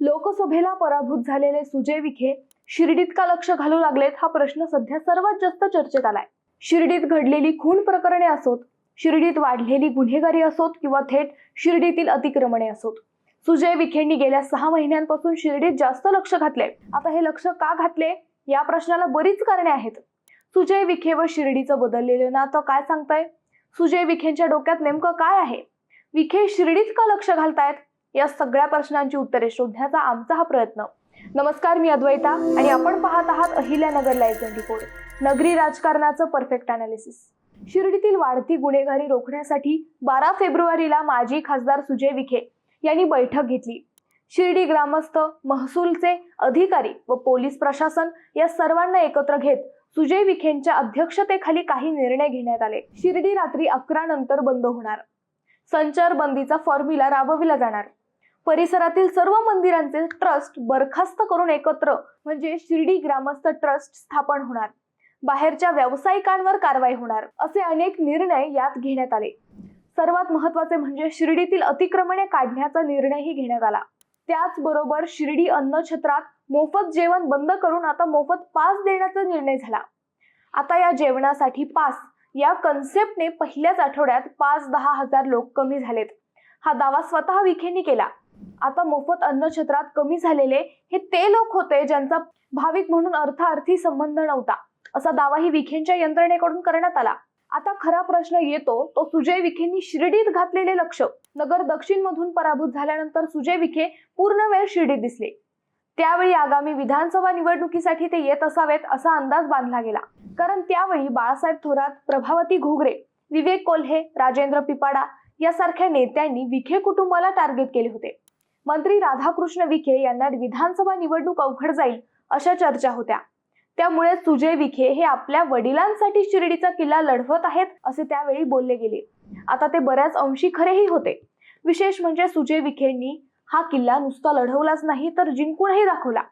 लोकसभेला पराभूत झालेले सुजय विखे शिर्डीत का लक्ष घालू लागलेत हा प्रश्न सध्या सर्वात जास्त चर्चेत आलाय. शिर्डीत घडलेली खून प्रकरणे असोत शिर्डीत वाढलेली गुन्हेगारी असोत किंवा थेट शिर्डीतील अतिक्रमणे असोत. सुजय विखेंनी गेल्या सहा महिन्यांपासून शिर्डीत जास्त लक्ष घातले आता हे लक्ष का घातले? या प्रश्नाला बरीच कारणे आहेत. सुजय विखे व शिर्डीचं बदललेलं नातं काय सांगताय? सुजय विखेंच्या डोक्यात नेमकं काय आहे? विखे शिर्डीत का लक्ष घालतायत? या सगळ्या प्रश्नांची उत्तरे शोधण्याचा आमचा हा प्रयत्न. नमस्कार मी अद्वैता आणि आपण पाहत आहात अहिल्यानगर लाईव्ह ट्वेंटी फोर नगरी राजकारणाचं परफेक्ट अनालिसिस शिर्डीतील वाढती गुन्हेगारी रोखण्यासाठी बारा फेब्रुवारीला माजी खासदार सुजय विखे यांनी बैठक घेतली. शिर्डी ग्रामस्थ महसूलचे अधिकारी व पोलीस प्रशासन या सर्वांना एकत्र घेत सुजय विखेंच्या अध्यक्षतेखाली काही निर्णय घेण्यात आले. शिर्डी रात्री अकरा नंतर बंद होणार. संचारबंदीचा फॉर्म्युला राबविला जाणार. परिसरातील सर्व मंदिरांचे ट्रस्ट बरखास्त करून एकत्र म्हणजे शिर्डी ग्रामस्थ ट्रस्ट स्थापन होणार. बाहेरच्या व्यावसायिकांवर कारवाई होणार असे अनेक निर्णय यात घेण्यात आले. सर्वात महत्त्वाचे म्हणजे शिर्डीतील अतिक्रमणे काढण्याचा निर्णयही घेण्यात आला. त्याचबरोबर शिर्डी अन्नछत्रात मोफत जेवण बंद करून आता मोफत पास देण्याचा निर्णय झाला. आता या जेवणासाठी पास या कन्सेप्टने पहिल्याच आठवड्यात पाच दहा हजार लोक कमी झालेत. हा दावा स्वतः विखेंनी केला. आता मोफत अन्न क्षेत्रात कमी झालेले हे ते लोक होते ज्यांचा भाविक म्हणून अर्थार्थी संबंध नव्हता. असा दावाही विखेंच्या यंत्रणेकडून करण्यात आला. आता खरा प्रश्न येतो तो सुजय विखेंनी शिर्डीत घातलेले लक्ष. नगर दक्षिण मधून पराभूत झाल्यानंतर सुजय विखे पूर्ण वेळ शिर्डीत दिसले. त्यावेळी आगामी विधानसभा निवडणुकीसाठी ते येत असावेत असा अंदाज बांधला गेला. कारण त्यावेळी बाळासाहेब थोरात प्रभावती घोगरे विवेक कोल्हे राजेंद्र पिपाडा यासारख्या नेत्यांनी विखे कुटुंबाला टार्गेट केले होते. मंत्री राधाकृष्ण विखे यांना विधानसभा निवडणूक अवघड जाईल अशा चर्चा होत्या. त्यामुळे सुजय विखे हे आपल्या वडिलांसाठी शिर्डीचा किल्ला लढवत आहेत असे त्यावेळी बोलले गेले. आता ते बऱ्याच अंशी खरेही होते. विशेष म्हणजे सुजय विखेंनी हा किल्ला नुसता लढवलाच नाही तर जिंकूनही दाखवला.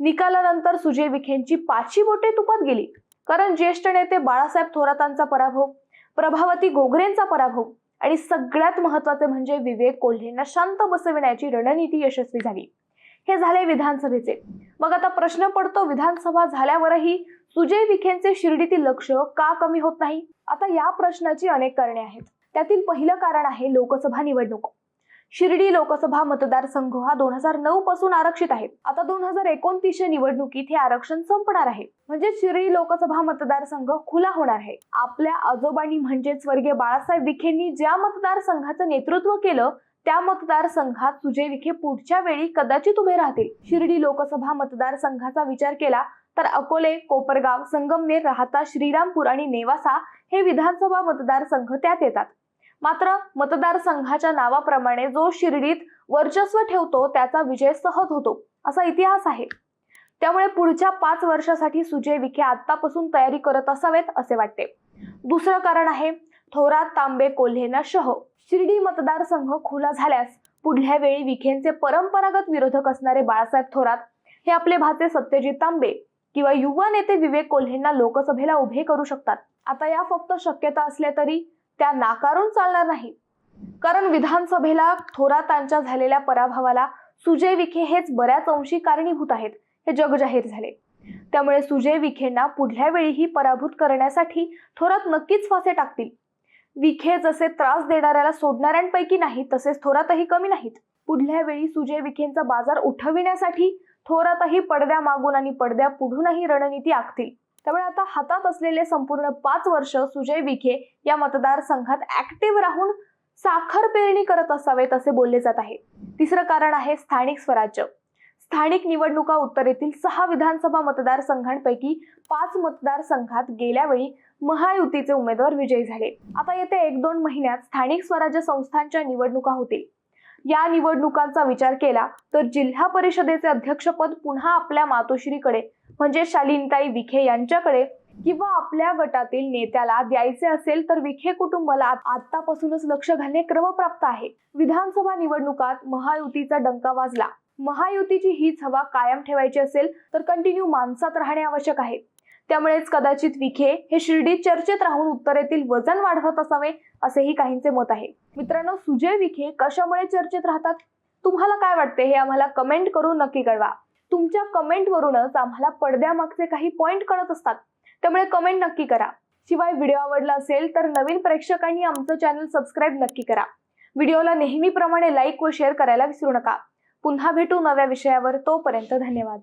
निकालानंतर सुजय विखेंची पाचवी बोटे तुपत गेली. कारण ज्येष्ठ नेते बाळासाहेब थोरातांचा पराभव प्रभावती गोगरेंचा पराभव आणि सगळ्यात महत्त्वाचे म्हणजे विवेक कोल्हेंना शांत बसविण्याची रणनीती यशस्वी झाली. हे झाले विधानसभेचे. मग आता प्रश्न पडतो विधानसभा झाल्यावरही सुजय विखेंचे शिर्डीतील लक्ष का कमी होत नाही? आता या प्रश्नाची अनेक कारणे आहेत. त्यातील पहिलं कारण आहे लोकसभा निवडणूक. शिर्डी लोकसभा मतदारसंघ हा दोन हजार नऊ पासून आरक्षित आहे. आता दोन हजार एकोणतीसच्या निवडणुकीत हे आरक्षण संपणार आहे. म्हणजे शिर्डी लोकसभा मतदारसंघ खुला होणार आहे. आपल्या आजोबांनी म्हणजे स्वर्गीय बाळासाहेब विखेंनी ज्या मतदारसंघाचं नेतृत्व केलं त्या मतदारसंघात सुजय विखे पुढच्या वेळी कदाचित उभे राहतील. शिर्डी लोकसभा मतदारसंघाचा विचार केला तर अकोले कोपरगाव संगमनेर राहता श्रीरामपूर आणि नेवासा हे विधानसभा मतदारसंघ त्यात येतात. मात्र मतदारसंघाच्या नावाप्रमाणे जो शिर्डीत वर्चस्व ठेवतो त्याचा विजय सहज होतो असा इतिहास आहे. त्यामुळे पुढच्या पाच वर्षासाठी सुजय विखे आतापासून तयारी करत असावेत असे वाटते. दुसरं कारण आहे थोरात तांबे कोल्हेना शह. शिर्डी मतदारसंघ खुला झाल्यास पुढल्या वेळी विखेंचे परंपरागत विरोधक असणारे बाळासाहेब थोरात हे आपले भाचे सत्यजित तांबे किंवा युवा नेते विवेक कोल्हेंना लोकसभेला उभे करू शकतात. आता या फक्त शक्यता असल्या तरी त्या नाकारून चालणार नाही. कारण विधानसभेला थोरातांच्या झालेल्या पराभवाला सुजय विखे हेच बऱ्याच अंशी कारणीभूत आहेत हे जग जाहीर झाले. त्यामुळे सुजय विखेंना पुढल्या वेळीही पराभूत करण्यासाठी थोरात नक्कीच फासे टाकतील. विखे जसे त्रास देणाऱ्याला सोडणाऱ्यांपैकी नाही तसेच थोरातही कमी नाहीत. पुढल्या वेळी सुजय विखेंचा बाजार उठविण्यासाठी थोरातही पडद्या मागून आणि पडद्या पुढूनही रणनीती आखतील. त्यामुळे आता हातात असलेले संपूर्ण पाच वर्ष सुजय विखे या मतदारसंघात ऍक्टिव्ह राहून साखर पेरणी करत असावेत असे बोलले जात आहे. तिसरं कारण आहे स्थानिक स्वराज्य. स्थानिक निवडणुका उत्तरेतील सहा विधानसभा मतदारसंघांपैकी पाच मतदारसंघात गेल्या वेळी महायुतीचे उमेदवार विजयी झाले. आता येत्या एक दोन महिन्यात स्थानिक स्वराज्य संस्थांच्या निवडणुका होतील. या निवडणुकांचा विचार केला तर जिल्हा परिषदेचे अध्यक्षपद पुन्हा आपल्या मातोश्रीकडे म्हणजे शालीनताई विखे यांच्याकडे किंवा आपल्या गटातील नेत्याला द्यायचे असेल तर विखे कुटुंबाला आतापासूनच लक्ष घालणे क्रमप्राप्त आहे. विधानसभा निवडणुकात महायुतीचा डंका वाजला. महायुतीची हीच हवा कायम ठेवायची असेल तर कंटिन्यू माणसात राहणे आवश्यक आहे. त्यामुळेच कदाचित विखे हे शिर्डीत चर्चेत राहून उत्तरेतील वजन वाढवत असावे असेही काहींचे मत आहे. मित्रांनो सुजय विखे कशामुळे चर्चेत राहतात? तुम्हाला काय वाटते हे आम्हाला कमेंट करून नक्की कळवा. तुमच्या कमेंटवरूनच आम्हाला पडद्यामागचे काही पॉइंट कळत असतात. त्यामुळे कमेंट नक्की करा. शिवाय व्हिडिओ आवडला असेल तर नवीन प्रेक्षकांनी आमचं चॅनल सबस्क्राईब नक्की करा. व्हिडिओला नेहमीप्रमाणे लाईक व शेअर करायला विसरू नका. पुन्हा भेटू नव्या विषयावर. तोपर्यंत धन्यवाद.